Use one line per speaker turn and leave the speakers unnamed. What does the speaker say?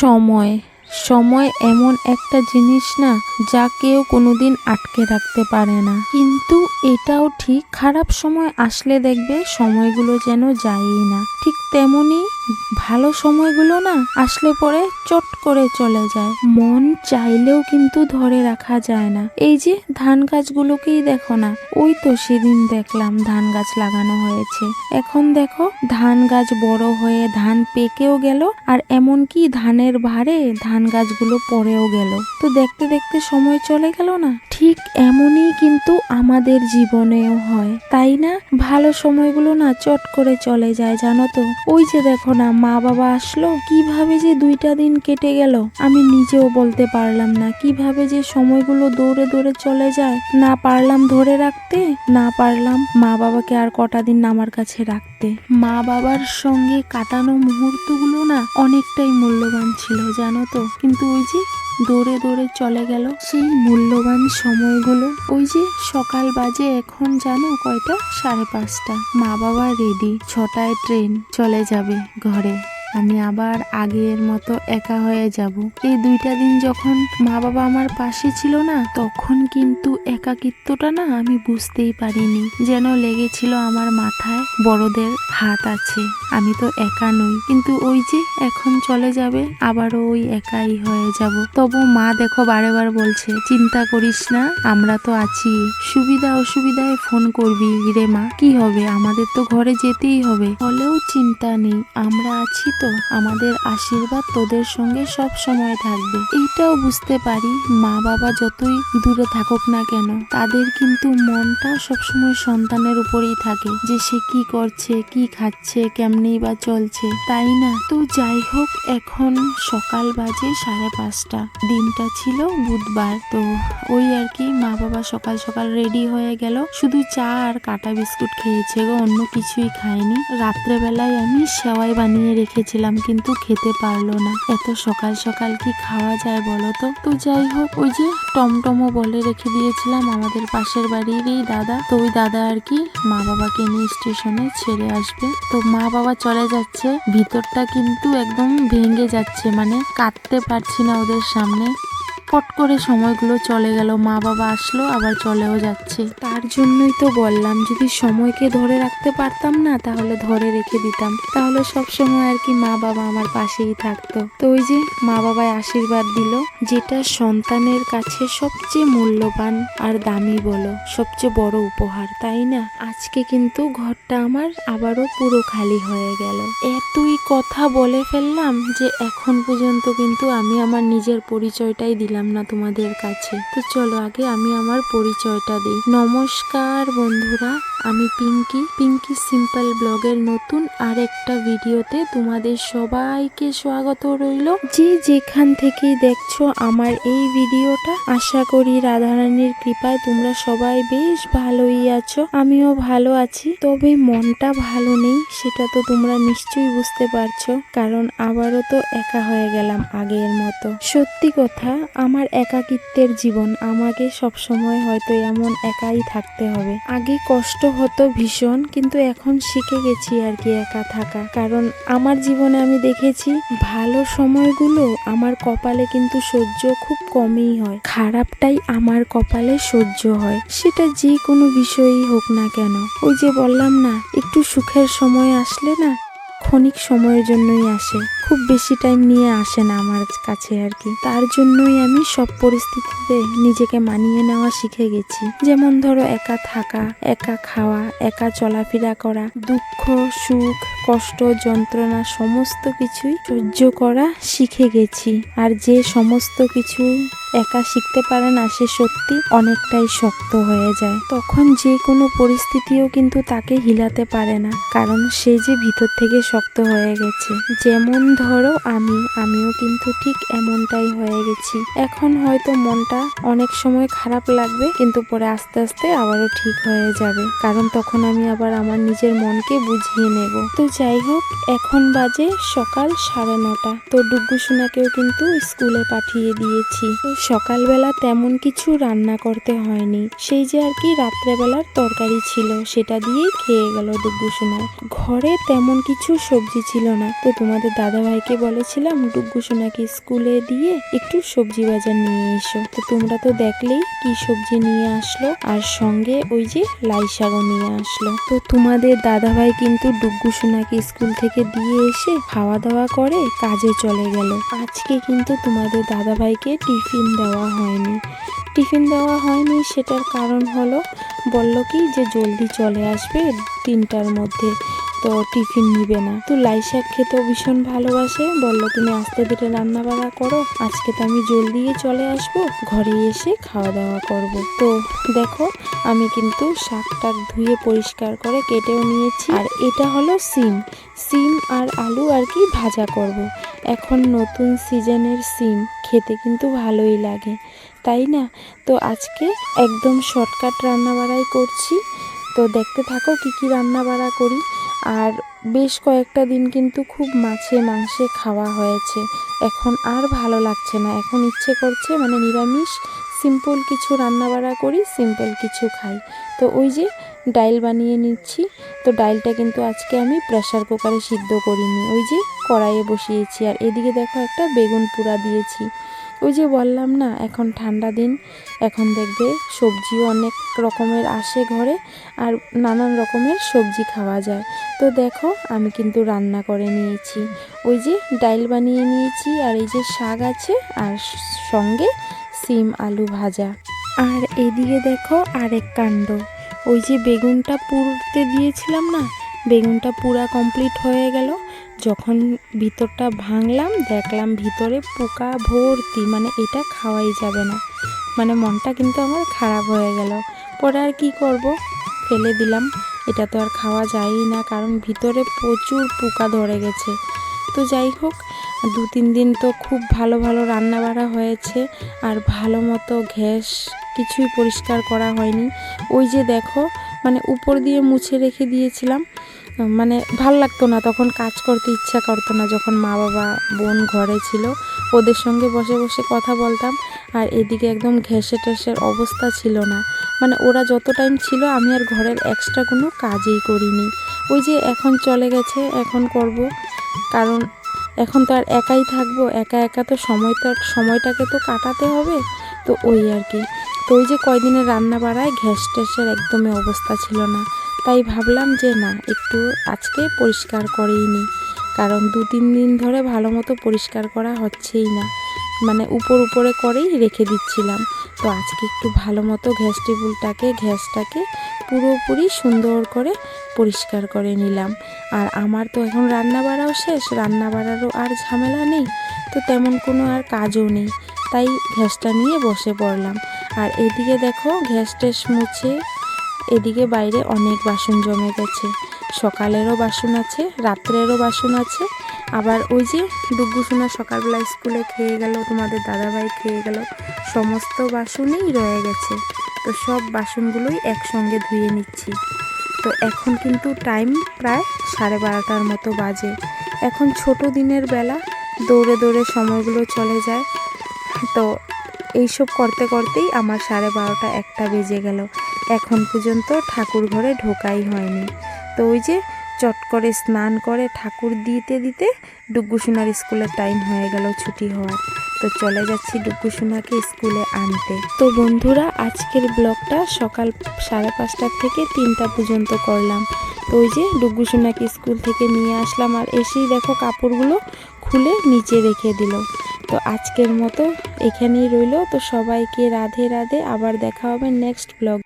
সময়। সময় এমন একটা জিনিস না, যা কেউ কোনোদিন আটকে রাখতে পারে না। কিন্তু এটাও ঠিক, খারাপ সময় আসলে দেখবে সময়গুলো যেন যায়ই না। ঠিক তেমনি ভালো সময়গুলো না আসলে পরে চট করে চলে যায়। মন চাইলেও কিন্তু ধরে রাখা যায় না। এই যে ধান গাছগুলোকেই দেখো না, ওই তো সেদিন দেখলাম ধান গাছ লাগানো হয়েছে। এখন দেখো ধান গাছ বড় হয়ে ধান পেকেও গেল, আর এমনকি ধানের ভারে ধান গাছগুলো পড়েও গেল। তো দেখতে দেখতে সময় চলে গেল না? ঠিক এমনই কিন্তু আমাদের জীবনেও হয়। তাই না? ভালো সময়গুলো না চট করে চলে যায়, জানো তো? ওই যে দেখো না মা বাবা আসলো? কীভাবে যে দুইটা দিন কেটে গেল? আমি নিজেও বলতে পারলাম না। কীভাবে যে সময়গুলো দৌড়ে দৌড়ে চলে যায়? না পারলাম ধরে রাখতে, না পারলাম মা বাবাকে আর কটা দিন আমার কাছে রাখতে। মা বাবার সঙ্গে কাটানো মুহূর্তগুলো না অনেকটাই মূল্যবান ছিল, জানো তো? কিন্তু ওই যে দৌড়ে দৌড়ে চলে গেল। সেই মূল্যবান সময়গুলো, ওই যে সকাল বাজে এখন জানো কয়টা? সাড়ে পাঁচটা। মা বাবা রেডি ছটায় ট্রেন চলে যাবে ঘরে। আমি আবার আগের মতো একা হয়ে যাব। এই দুইটা দিন যখন মা বাবা আমার পাশে ছিল না, তখন কিন্তু একাকিত্বটা না আমি বুঝতেই পারিনি, যেন লেগেছিল আমার মাথায় বড়দের হাত আছে। আমি তো একা নই, কিন্তু ওই যে এখন চলে যাবে, আবারও ওই একাই হয়ে যাব। তবু মা দেখো বারে বার বলছে, চিন্তা করিস না, আমরা তো আছি। সুবিধা অসুবিধায় ফোন করবি রে মা, কি হবে? আমাদের তো ঘরে যেতেই হবে। হলেও চিন্তা নেই, আমরা আছি তো? আমাদের আশীর্বাদ তোদের সঙ্গে সব সময় থাকবে। এইটাও বুঝতে পারি, মা বাবা যতই দূরে থাকুক না কেন, তাদের কিন্তু মনটা সবসময় সন্তানের উপরেই থাকে যে সে কি করছে, কি খাচ্ছে কেমনি বা চলছে। তাই না? তো যাই হোক, এখন সকাল বাজে সাড়ে পাঁচটা। দিনটা ছিল বুধবার। তো ওই আর কি, মা বাবা সকাল সকাল রেডি হয়ে গেল। শুধু চা আর কাটা বিস্কুট খেয়েছে গো, অন্য কিছুই খায়নি। রাত্রেবেলায় আমি সেওয়াই বানিয়ে রেখেছিলাম কিন্তু খেতে পারল না। এত সকাল সকাল কি খাওয়া যায় বলো তো? তো যাই হোক, ওই যে টমটমও বলে রেখে দিয়েছিলাম আমাদের পাশের বাড়িরই দাদা। তো ওই দাদা আর কি মা বাবাকে নিয়ে স্টেশনে ছেড়ে আসবে। তো মা বাবা চলে যাচ্ছে, ভিতরটা কিন্তু একদম ভেঙে যাচ্ছে মানে কাঁদতে পারছি না ওদের সামনে। ফট করে সময়গুলো চলে গেল, মা বাবা আসলো, আবার চলেও যাচ্ছে। তার জন্যই তো বললাম, যদি সময়কে ধরে রাখতে পারতাম না, তাহলে ধরে রেখে দিতাম। তাহলে সব সময় আর কি মা বাবা আমার পাশেই থাকতো। তো ওই যে মা বাবায় আশীর্বাদ দিল, যেটা সন্তানের কাছে সবচেয়ে মূল্যবান আর দামি বলো, সবচেয়ে বড় উপহার, তাই না? আজকে কিন্তু ঘরটা আমার আবারও পুরো খালি হয়ে গেল। এতই কথা বলে ফেললাম যে এখন পর্যন্ত কিন্তু আমি আমার নিজের পরিচয়টাই দিলাম না তোমাদের কাছে। তো চলো আগে আমি আমার পরিচয়টা দিই। নমস্কার বন্ধুরা, আমি পিঙ্কি। পিঙ্কি সিম্পল ব্লগের নতুন আর একটা ভিডিওতে তোমাদের সবাইকে স্বাগত রইল। যে যেখান থেকেই দেখছ আমার এই ভিডিওটা, আশা করি রাধারানীর কৃপায় তোমরা সবাই বেশ ভালোই আছো। আমিও ভালো আছি, তবে মনটা ভালো নেই, সেটা তো তোমরা নিশ্চয়ই বুঝতে পারছ, কারণ আবারও তো একা হয়ে গেলাম আগের মতো। সত্যি কথা আমার একাকিত্বের জীবন। আমাকে সব সময় হয়তো এমন একাই থাকতে হবে। আগে কষ্ট হতো ভীষণ, কিন্তু এখন শিখে গেছি আর কি একা থাকা। কারণ আমার জীবনে আমি দেখেছি, ভালো সময়গুলো আমার কপালে কিন্তু সহ্য খুব কমই হয়। খারাপটাই আমার কপালে সহ্য হয়। সেটা যে কোনো বিষয়ই হোক না কেন। ওই যে বললাম না, একটু সুখের সময় আসলে না ক্ষণিক সময়ের জন্যই আসে। খুব বেশি টাইম নিয়ে আসে না আমার কাছে আর কি। তার জন্যই আমি সব পরিস্থিতিতে নিজেকে মানিয়ে নেওয়া শিখে গেছি। যেমন ধরো, একা থাকা, একা খাওয়া, একা চলাফেরা করা, দুঃখ, সুখ, কষ্ট, যন্ত্রণা সমস্ত কিছুই সহ্য করা শিখে গেছি। আর যে সমস্ত কিছু একা শিখতে পারে না, সে সত্যি অনেকটাই শক্ত হয়ে যায়। তখন যে কোনো পরিস্থিতিও কিন্তু তাকে হিলাতে পারে না, কারণ সে যে ভিতর থেকে শক্ত হয়ে গেছে। যেমন ধরো আমি, আমিও কিন্তু ঠিক এমনটাই হয়ে গেছি। এখন হয়তো মনটা অনেক সময় খারাপ লাগবে, কিন্তু পরে আস্তে আস্তে আবারও ঠিক হয়ে যাবে। কারণ তখন আমি আবার আমার নিজের মনকে বুঝিয়ে নেব। তো যাই হোক, এখন বাজে সকাল সাড়ে নটা। তো ডুগ্গু সোনাকেও কিন্তু স্কুলে পাঠিয়ে দিয়েছি। সকালবেলা তেমন কিছু রান্না করতে হয়নি। সেই যে আর কি রাত্রেবেলার তরকারি ছিল, সেটা দিয়েই খেয়ে গেল ডুগ্গু সোনা ঘরে তেমন কিছু সবজি ছিল না। তো তোমাদের দাদা ভাইকে বলেছিলাম ডুগ্গু সোনাকে স্কুলে দিয়ে একটু সবজি বাজার নিয়ে এসো। তো তোমরা তো দেখলেই কি সবজি নিয়ে আসলো, আর সঙ্গে ওই যে লাই শাকও নিয়ে আসলো। তো তোমাদের দাদা ভাই কিন্তু ডুগ্গু সোনাকে স্কুল থেকে দিয়ে এসে খাওয়া দাওয়া করে কাজে চলে গেল। আজকে কিন্তু তোমাদের দাদা ভাইকে টিফিন দেওয়া হয়নি। টিফিন দেওয়া হয়নি, সেটার কারণ হলো বলল কি যে জলদি চলে আসবে তিনটার মধ্যে, তো টিফিন নিবে না। তো লাই শাক খেতেও ভীষণ ভালোবাসে, বলল তুমি আস্তে ধীরে রান্না বান্না করো, আজকে তো আমি জলদি চলে আসব, ঘরে এসে খাওয়া দাওয়া করব। তো দেখো, আমি কিন্তু শাক টাক ধুয়ে পরিষ্কার করে কেটেও নিয়েছি। আর এটা হলো সিম। সিম আর আলু আর কি ভাজা করব। এখন নতুন সিজনের সিম। খেতে কিন্তু ভালোই লাগে, তাই না? তো আজকে একদম শর্টকাট রান্না বাড়াই করছি। তো দেখতে থাকো কি কি রান্না বাড়া করি। আর বেশ কয়েকটা দিন কিন্তু খুব মাছে মাংসে খাওয়া হয়েছে। এখন আর ভালো লাগছে না। এখন ইচ্ছে করছে মানে নিরামিষ সিম্পল কিছু রান্না বাড়া করি সিম্পল কিছু খাই। তো ওই যে ডাইল বানিয়ে নিচ্ছি। তো ডাইলটা কিন্তু আজকে আমি প্রেশার কুকারে সিদ্ধ করিনি। ওই যে কড়াইয়ে বসিয়েছি। আর এদিকে দেখো একটা বেগুন পুরা দিয়েছি। ওই যে বললাম না, এখন ঠান্ডা দিন। এখন দেখবে সবজিও অনেক রকমের আসে ঘরে আর নানান রকমের সবজি খাওয়া যায়। তো দেখো, আমি কিন্তু রান্না করে নিয়েছি। ওই যে ডাইল বানিয়ে নিয়েছি আর এই যে শাক আছে আর সঙ্গে সিম আলু ভাজা। আর এদিকে দেখো আরেক কাণ্ড। ওই যে বেগুনটা পুরতে দিয়েছিলাম না, বেগুনটা পুরা কমপ্লিট হয়ে গেল। যখন ভিতরটা ভাঙলাম, দেখলাম ভিতরে পোকা ভর্তি মানে এটা খাওয়াই যাবে না। মানে মনটা কিন্তু আমার খারাপ হয়ে গেল। পরে আর কি করব? ফেলে দিলাম। এটা তো আর খাওয়া যায়ই না, কারণ ভিতরে প্রচুর পোকা ধরে গেছে। তো যাই হোক দু তিন দিন তো খুব ভালো ভালো রান্না বাড়া হয়েছে, আর ভালো মতো গ্যাস কিছুই পরিষ্কার করা হয়নি। ওই যে দেখো মানে উপর দিয়ে মুছে রেখে দিয়েছিলাম। মানে ভালো লাগতো না, তখন কাজ করতে ইচ্ছা করতো না, যখন মা বাবা, বোন ঘরে ছিল, ওদের সঙ্গে বসে বসে কথা বলতাম, আর এদিকে একদম ঘেঁষে টেসের অবস্থা ছিল না। মানে ওরা যত টাইম ছিল, আমি আর ঘরের এক্সট্রা কোনো কাজই করিনি। ওই যে এখন চলে গেছে, এখন করব, কারণ এখন তো আর একাই থাকব, একা একা তো সময়টা সময়টাকে তো কাটাতে হবে। তো ওই আর কি। তো ওই যে কয়দিনের রান্না বাড়ায় ঘ্যাস ট্যাসের একদমই অবস্থা ছিল না। তাই ভাবলাম যে না, একটু আজকে পরিষ্কার করেই নিই কারণ দু তিন দিন ধরে ভালো মতো পরিষ্কার করা হচ্ছেই না। মানে উপর উপরে করেই রেখে দিচ্ছিলাম। তো আজকে একটু ভালো মতো গ্যাস টেবিলটাকে গ্যাসটাকে পুরোপুরি সুন্দর করে পরিষ্কার করে নিলাম। আর আমার তো এখন রান্না বাড়াও শেষ রান্না বাড়ারও আর ঝামেলা নেই, তো তেমন কোনো আর কাজও নেই। তাই গ্যাসটা নিয়ে বসে পড়লাম। আর এদিকে দেখো গ্যাস ট্যাস মুছে, এদিকে বাইরে অনেক বাসন জমে গেছে। সকালেরও বাসন আছে, রাত্রেরও বাসন আছে আবার ওই যে ডুব্বু সোনা সকালবেলা স্কুলে খেয়ে গেল, তোমাদের দাদাভাই খেয়ে গেল, সমস্ত বাসনই রয়ে গেছে। তো সব বাসনগুলোই একসঙ্গে ধুয়ে নিচ্ছি। তো এখন কিন্তু টাইম প্রায় সাড়ে বারোটার মতো বাজে। এখন ছোট দিনের বেলা দৌড়ে দৌড়ে সময়গুলো চলে যায়। তো এইসব করতে করতেই আমার সাড়ে বারোটা একটা বেজে গেল। এখন পর্যন্ত ঠাকুর ঘরে ঢোকাই হয়নি। তো ওই যে চট করে স্নান করে ঠাকুর দিতে দিতে ডুগ্গু সোনার স্কুলের টাইম হয়ে গেল ছুটি হওয়ার। তো চলে যাচ্ছি ডুগ্গু সোনাকে স্কুলে আনতে। তো বন্ধুরা, আজকের ব্লগটা সকাল সাড়ে পাঁচটার থেকে তিনটা পর্যন্ত করলাম। তো ওই যে ডুগ্গু সোনাকে স্কুল থেকে নিয়ে আসলাম আর এসেই দেখো কাপড়গুলো খুলে নিচে রেখে দিল। তো আজকের মতো এখানেই রইল। তো সবাইকে রাধে রাধে। আবার দেখা হবে নেক্সট ব্লগ